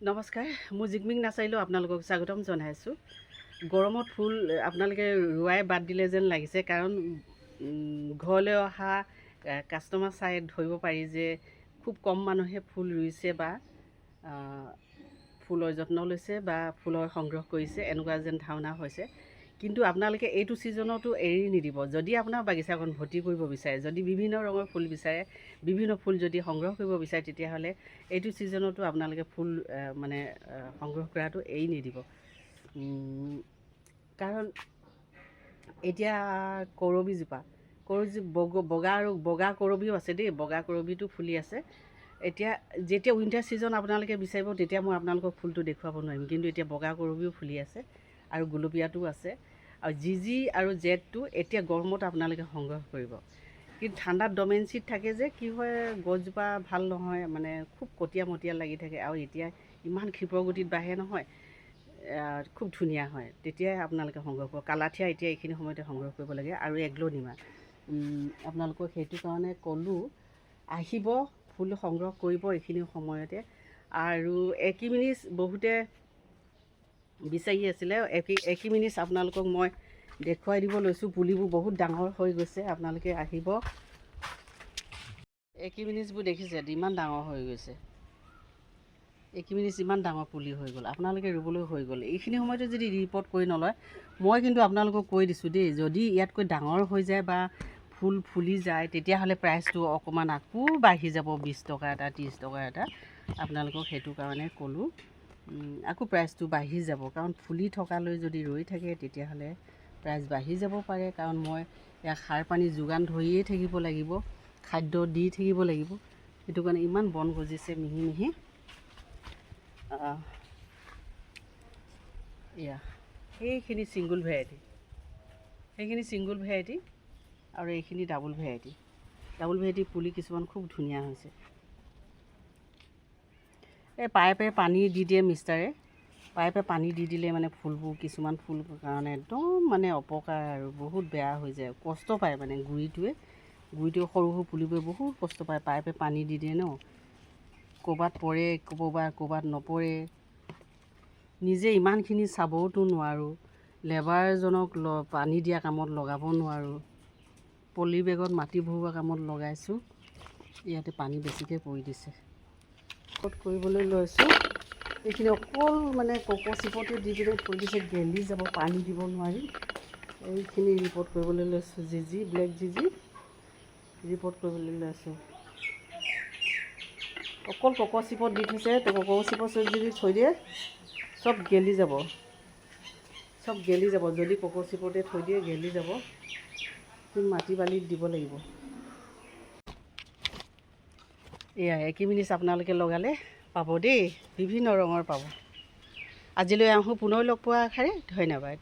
নমস্কাৰ মোৰ জিগমিং নাৰ্চাৰীলৈ আপোনালোকক স্বাগতম জনাইছোঁ। গৰমত ফুল আপোনালোকে ৰোৱাই বাদ দিলে যেন লাগিছে কাৰণ ঘৰলৈ অহা কাষ্টমাৰ চাই ধৰিব পাৰি যে খুব কম মানুহে ফুল ৰুইছে বা ফুলৰ যত্ন লৈছে বা ফুলৰ সংগ্ৰহ কৰিছে এনেকুৱা যেন ধাৰণা হৈছে। কিন্তু আপোনালোকে এইটো ছিজনতো এৰি নিদিব। যদি আপোনাৰ বাগিচাখন ভৰ্তি কৰিব বিচাৰে যদি বিভিন্ন ৰঙৰ ফুল বিচাৰে বিভিন্ন ফুল যদি সংগ্ৰহ কৰিব বিচাৰে তেতিয়াহ'লে এইটো ছিজনতো আপোনালোকে ফুল মানে সংগ্ৰহ কৰাটো এৰি নিদিব। কাৰণ এতিয়া কৰবীজোপা কৰবী বগা আৰু বগা কৰবীও আছে দেই বগা কৰবীটো ফুলি আছে। এতিয়া যেতিয়া উইণ্টাৰ ছিজন আপোনালোকে বিচাৰিব তেতিয়া মই আপোনালোকক ফুলটো দেখুৱাব নোৱাৰিম কিন্তু এতিয়া বগা কৰবীও ফুলি আছে। আৰু গুলপীয়াটোও আছে। আৰু জি জি আৰু জেডটো এতিয়া গৰমত আপোনালোকে সংগ্ৰহ কৰিব। কিন্তু ঠাণ্ডাত ডমেঞ্চিত থাকে যে কি হয় গছজোপা ভাল নহয় মানে খুব কটীয়া মটীয়া লাগি থাকে। আৰু এতিয়া ইমান ক্ষীপ্ৰ গতিত বাঢ়ে নহয় খুব ধুনীয়া হয়। তেতিয়াই আপোনালোকে সংগ্ৰহ কৰিব। কালাথিয়া এতিয়া এইখিনি সময়তে সংগ্ৰহ কৰিব লাগে। আৰু এগ্লনিমা। আপোনালোকক সেইটো কাৰণে ক'লোঁ আহিব ফুল সংগ্ৰহ কৰিব এইখিনি সময়তে। আৰু একিমিনিছ বহুতে বিচাৰি আছিলে। একি একিমিনিছ আপোনালোকক মই দেখুৱাই দিব লৈছোঁ। পুলিবোৰ বহুত ডাঙৰ হৈ গৈছে। আপোনালোকে আহিব। একিমিনিছবোৰ দেখিছে ইমান ডাঙৰ হৈ গৈছে। একিমিনিছ ইমান ডাঙৰ পুলি হৈ গ'ল। আপোনালোকে ৰুবলৈ হৈ গ'ল। এইখিনি সময়তে যদি ৰিপৰ্ট কৰি নলয় মই কিন্তু আপোনালোকক কৈ দিছোঁ দেই যদি ইয়াতকৈ ডাঙৰ হৈ যায় বা ফুল ফুলি যায় তেতিয়াহ'লে প্ৰাইচটো অকণমান আকৌ বাঢ়ি যাব বিছ টকা এটা ত্ৰিছ টকা এটা। আপোনালোকক সেইটো কাৰণে ক'লোঁ। আকৌ প্ৰাইচটো বাঢ়ি যাব। কাৰণ ফুলি থকালৈ যদি ৰৈ থাকে তেতিয়াহ'লে প্ৰাইচ বাঢ়ি যাব পাৰে। কাৰণ মই ইয়াক সাৰ পানী যোগান ধৰিয়েই থাকিব লাগিব খাদ্য দি থাকিব লাগিব। সেইটো কাৰণে ইমান বন গজিছে মিহি মিহি। এয়া সেইখিনি ছিংগুল ভেৰাইটি সেইখিনি ছিংগুল ভেৰাইটি আৰু এইখিনি ডাবুল ভেৰাইটি ডাবুল ভেৰাইটি পুলি কিছুমান খুব ধুনীয়া হৈছে। এই পাইপে পানী দি দিয়ে মিষ্টাৰে। পাইপে পানী দি দিলে মানে ফুলবোৰ কিছুমান ফুল কাৰণে একদম মানে অপকাৰ আৰু বহুত বেয়া হৈ যায়। কষ্ট পায় মানে গুৰিটোৱে। গুৰিটোৱে সৰু সৰু পুলিবোৰে বহুত কষ্ট পায়। পাইপে পানী দি দিয়ে ন। ক'ৰবাত পৰে ক'ৰবাত ক'ৰবাত নপৰে। নিজে ইমানখিনি চাবওতো নোৱাৰোঁ। লেবাৰজনক ল পানী দিয়া কামত লগাব নোৱাৰোঁ। পলি বেগত মাটি ভৰোৱা কামত লগাইছোঁ। ইয়াতে পানী বেছিকৈ পৰি দিছে। ক'ত কৰিবলৈ লৈছোঁ। এইখিনি অকল মানে ককো চিপতে দি পিনে থৈ দিছে, গেলি যাব, পানী দিব নোৱাৰি। এইখিনি ৰিপৰ্ট কৰিবলৈ লৈছোঁ G G black G G report কৰিবলৈ লৈছোঁ। অকল ককো চিপত দি থৈছে, তো ককো চিপত যদি থৈ দিয়ে, চব গেলি যাব। চব গেলি যাব, যদি ককো চিপতে থৈ দিয়ে, গেলি যাব। মাটি বালিত দিব লাগিব। এয়া একিমিনিছ আপোনালোকে লগালে পাব দেই বিভিন্ন ৰঙৰ পাব। আজিলৈ আহোঁ পুনৰ লগ পোৱা আশাৰে ধন্যবাদ।